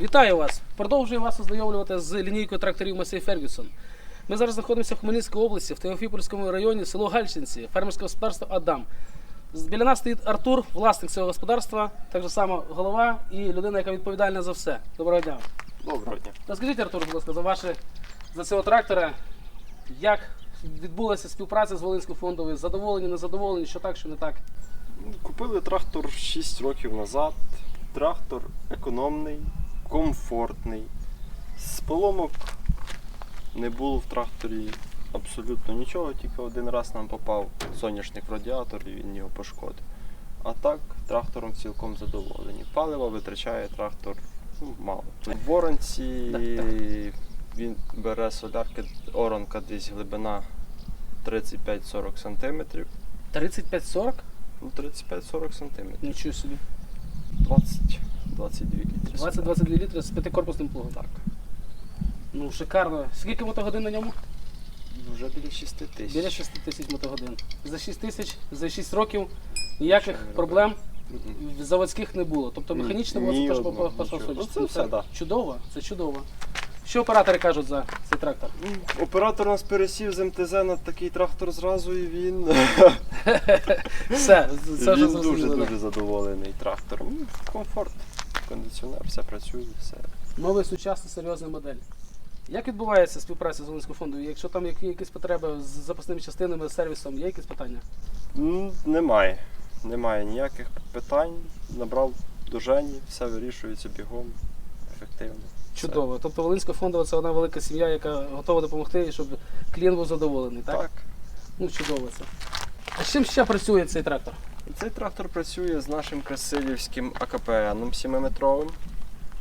Вітаю вас! Продовжую вас ознайомлювати з лінійкою тракторів Масей Фергюсон. Ми зараз знаходимося в Хмельницькій області, в Теофіпольському районі, село Гальчинці, фермерське господарство Адам. Біля нас стоїть Артур, власник цього господарства, так само голова і людина, яка відповідальна за все. Доброго дня. Доброго дня. Розкажіть, Артур, будь ласка, за ваше за цього трактора, як відбулася співпраця з Волинською фондовою, задоволені, незадоволені, що так, що не так. Купили трактор 6 років назад. Трактор економний, комфортний. З поломок не було в тракторі абсолютно нічого, тільки один раз нам попав соняшник в радіатор і він його пошкодив. А так, трактором цілком задоволені. Палива витрачає трактор ну, мало. В воронці він бере солярки, оранка десь глибина 35-40 см. 35-40? Ну, 35-40 см. Нічого собі. 20-22 літри. 20-22 літри з п'ятикорпусним плугом. Так. Ну, шикарно. Скільки мотогодин на ньому? Вже біля 6 тисяч. Біля 6 тисяч мотогодин. За 6 тисяч, за 6 років ніяких не проблем Мгм. заводських не було. Тобто Ні, механічно було це теж по, одного, по, по нічого. Ну, це все, да. Чудово, це чудово. Що оператори кажуть за цей трактор? Ну, Оператор нас пересів з МТЗ на такий трактор зразу і він, Все, це вже він зрозуміло. да. дуже-дуже задоволений трактором. Ну, Комфорт, кондиціонер, все працює, все. Новий сучасний серйозний модель. Як відбувається співпраця з Волинською фондою? Якщо там які- якісь потреби з запасними частинами, з сервісом, є якісь питання? Ну, Немає. Немає ніяких питань. Набрав до Жені, все вирішується бігом, ефективно. Чудово. Тобто Волинська фондова це одна велика сім'я, яка готова допомогти, щоб клієнт був задоволений. Так? Так. Ну, чудово це. А з чим ще працює цей трактор? Цей трактор працює з нашим красилівським АКПНом 7-метровим.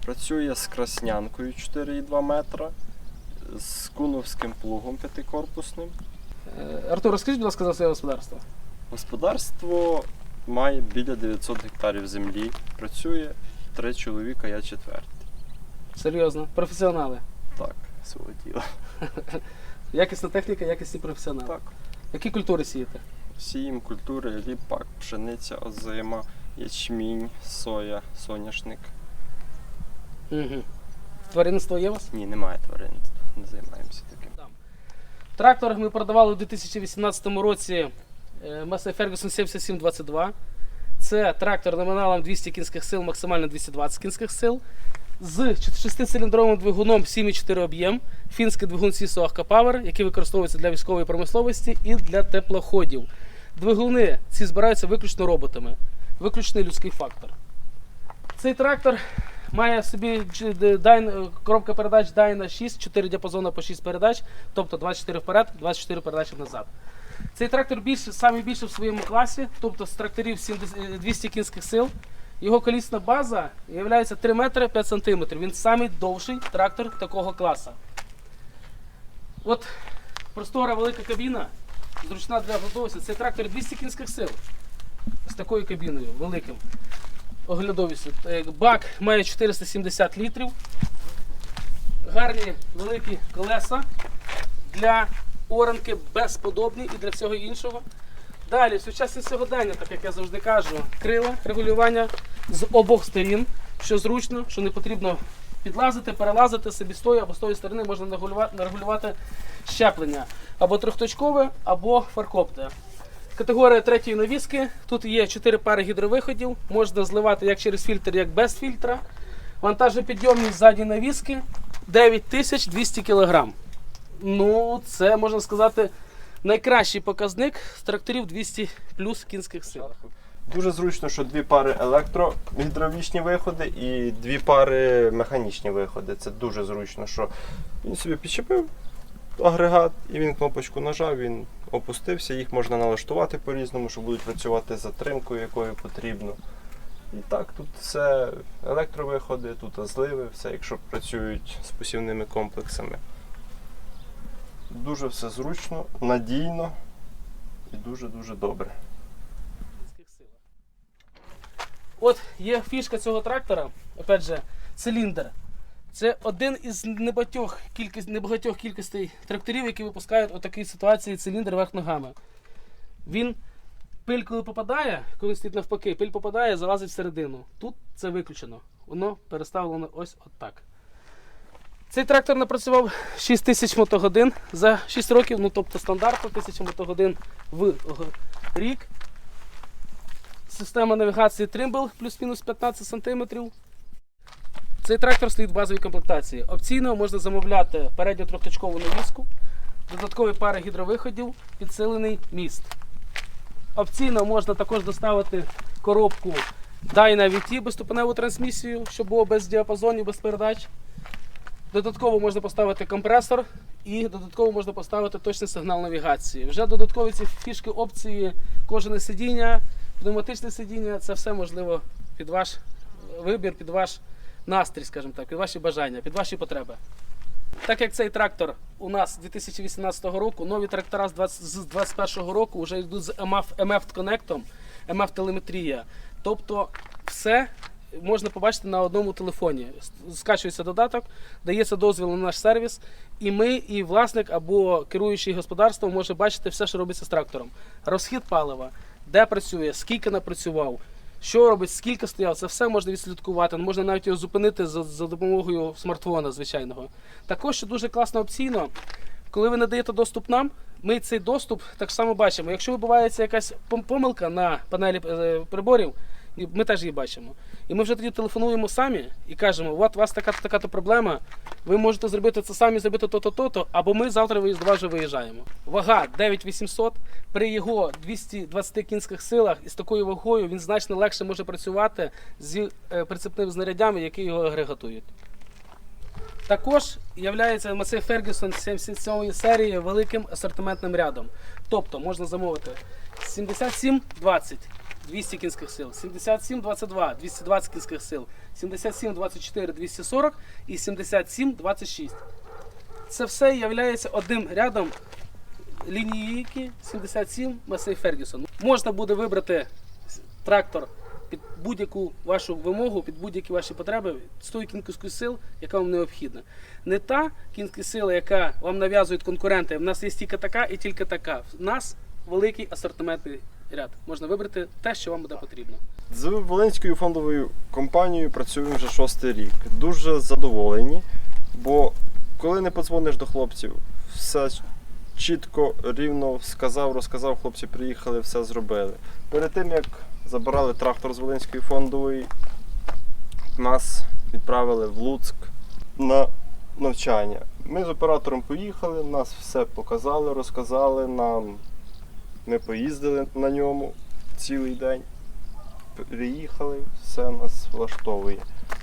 Працює з краснянкою 4,2 метра, з куновським плугом п'ятикорпусним. Е, Артур, розкажіть, будь ласка, за своє господарство. Господарство має біля 900 гектарів землі. Працює три чоловіка, я четвертий. Серйозно, професіонали. Так, свого діла. Якісна техніка, якісні професіонали. Так. Які культури сієте? Сіємо культури, ріпак, пшениця, озима, ячмінь, соя, соняшник. Угу. Тваринництво є у вас? Ні, немає тварин, не займаємося таким. Трактор ми продавали у 2018 році е, Massey Ferguson 7722. Це трактор номіналом 200 кінських сил, максимально 220 кінських сил. З 6-циліндровим двигуном 7,4 об'єм. Фінський двигун Akka Power, який використовується для військової промисловості і для теплоходів. Двигуни ці збираються виключно роботами. Виключний людський фактор. Цей трактор має в собі коробка передач Dyna 6, 4 діапазони по 6 передач, тобто 24 вперед, 24 передачі назад. Цей трактор більше, самий більший в своєму класі, тобто з тракторів 70 е, 200 кінських сил. Його колісна база є 3 метри 5 сантиметрів. Він самий довший трактор такого класу. От простора велика кабіна, зручна для готовності. Цей трактор 200 кінських сил. З такою кабіною великим оглядовістю. Е, Бак має 470 літрів. Гарні великі колеса для оранки безподобні і для всього іншого. Далі, сучасне сьогодення, так як я завжди кажу, крила регулювання з обох сторін, що зручно, що не потрібно підлазити, перелазити собі з або з тої сторони можна нарегулювати, щеплення або трьохточкове, або фаркопте. Категорія третьої навіски. Тут є 4 пари гідровиходів. Можна зливати як через фільтр, як без фільтра. Вантажопідйомність задньої навіски 9200 кг. Ну, це можна сказати найкращий показник з тракторів 200 плюс кінських сил. Дуже зручно, що дві пари електрогідравлічні виходи і дві пари механічні виходи. Це дуже зручно, що він собі підчепив агрегат і він кнопочку нажав, він опустився, їх можна налаштувати по-різному, що будуть працювати з затримкою, якою потрібно. І так, тут все електровиходи, тут зливи, все, якщо працюють з посівними комплексами. Дуже все зручно, надійно і дуже-дуже добре. кінських силах. От є фішка цього трактора, опять же, циліндр. Це один із небагатьох кількість, небагатьох кількостей тракторів, які випускають у такій ситуації циліндр верх ногами. Він пиль, коли попадає, коли стоїть навпаки, пиль попадає, залазить всередину. Тут це виключено. воно переставлено ось отак. Цей трактор напрацював 6 тисяч мотогодин за 6 років, ну тобто стандартно 1000 мотогодин в рік. Система навігації Trimble плюс-мінус 15 см. Цей трактор стоїть в базовій комплектації. Опційно можна замовляти передню трьохточкову навіску, додаткові пари гідровиходів, підсилений міст. Опційно можна також доставити коробку Dyna VT безступеневу трансмісію, щоб було без діапазонів, без передач. Додатково можна поставити компресор і додатково можна поставити точний сигнал навігації. Вже додаткові ці фішки опції, кожне сидіння, пневматичне сидіння це все можливо під ваш вибір, під ваш настрій, скажімо так, під ваші бажання, під ваші потреби. Так як цей трактор у нас 2018 року, нові трактора з 2021 року вже йдуть з MF, MF коннектом, MF телеметрія. Тобто все можна побачити на одному телефоні. Скачується додаток, дається дозвіл на наш сервіс, і ми, і власник або керуючий господарством може бачити все, що робиться з трактором. Розхід палива, де працює, скільки напрацював, що робить, скільки стояв, це все можна відслідкувати. Можна навіть його зупинити за, за допомогою смартфона звичайного. Також що дуже класно опційно, коли ви надаєте доступ нам, ми цей доступ так само бачимо. Якщо відбувається якась помилка на панелі е, приборів, ми теж її бачимо. І ми вже тоді телефонуємо самі і кажемо, от у вас така така проблема, ви можете зробити це самі, зробити то-то, то-то, або ми завтра виїзд- вже виїжджаємо. Вага 9800, при його 220 кінських силах і з такою вагою він значно легше може працювати з е, прицепними знарядями, які його агрегатують. Також є Massey Ferguson 77 серії великим асортиментним рядом. Тобто можна замовити 77-20 200 кінських сил, 77-22 220 кінських сил, 77-24 240 і 77-26. Це все є одним рядом лінійки 77 Massey Ferguson. Можна буде вибрати трактор під будь-яку вашу вимогу, під будь-які ваші потреби з тої кінської сил, яка вам необхідна. Не та кінська сила, яка вам нав'язують конкуренти. В нас є тільки така і тільки така. В нас великий асортиментний ряд. Можна вибрати те, що вам буде потрібно. З Волинською фондовою компанією працюємо вже шостий рік. Дуже задоволені, бо коли не подзвониш до хлопців, все чітко, рівно сказав, розказав, хлопці приїхали, все зробили. Перед тим як забирали трактор з Волинської фондової, нас відправили в Луцьк на навчання. Ми з оператором поїхали, нас все показали, розказали нам. Ми поїздили на ньому цілий день приїхали, все нас влаштовує.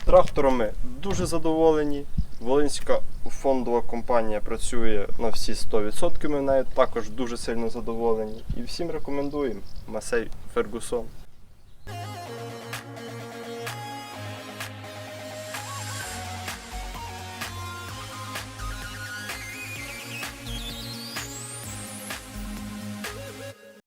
Трактором ми дуже задоволені. Волинська фондова компанія працює на всі 100%. Ми нею також дуже сильно задоволені. І всім рекомендуємо Масей Фергусон.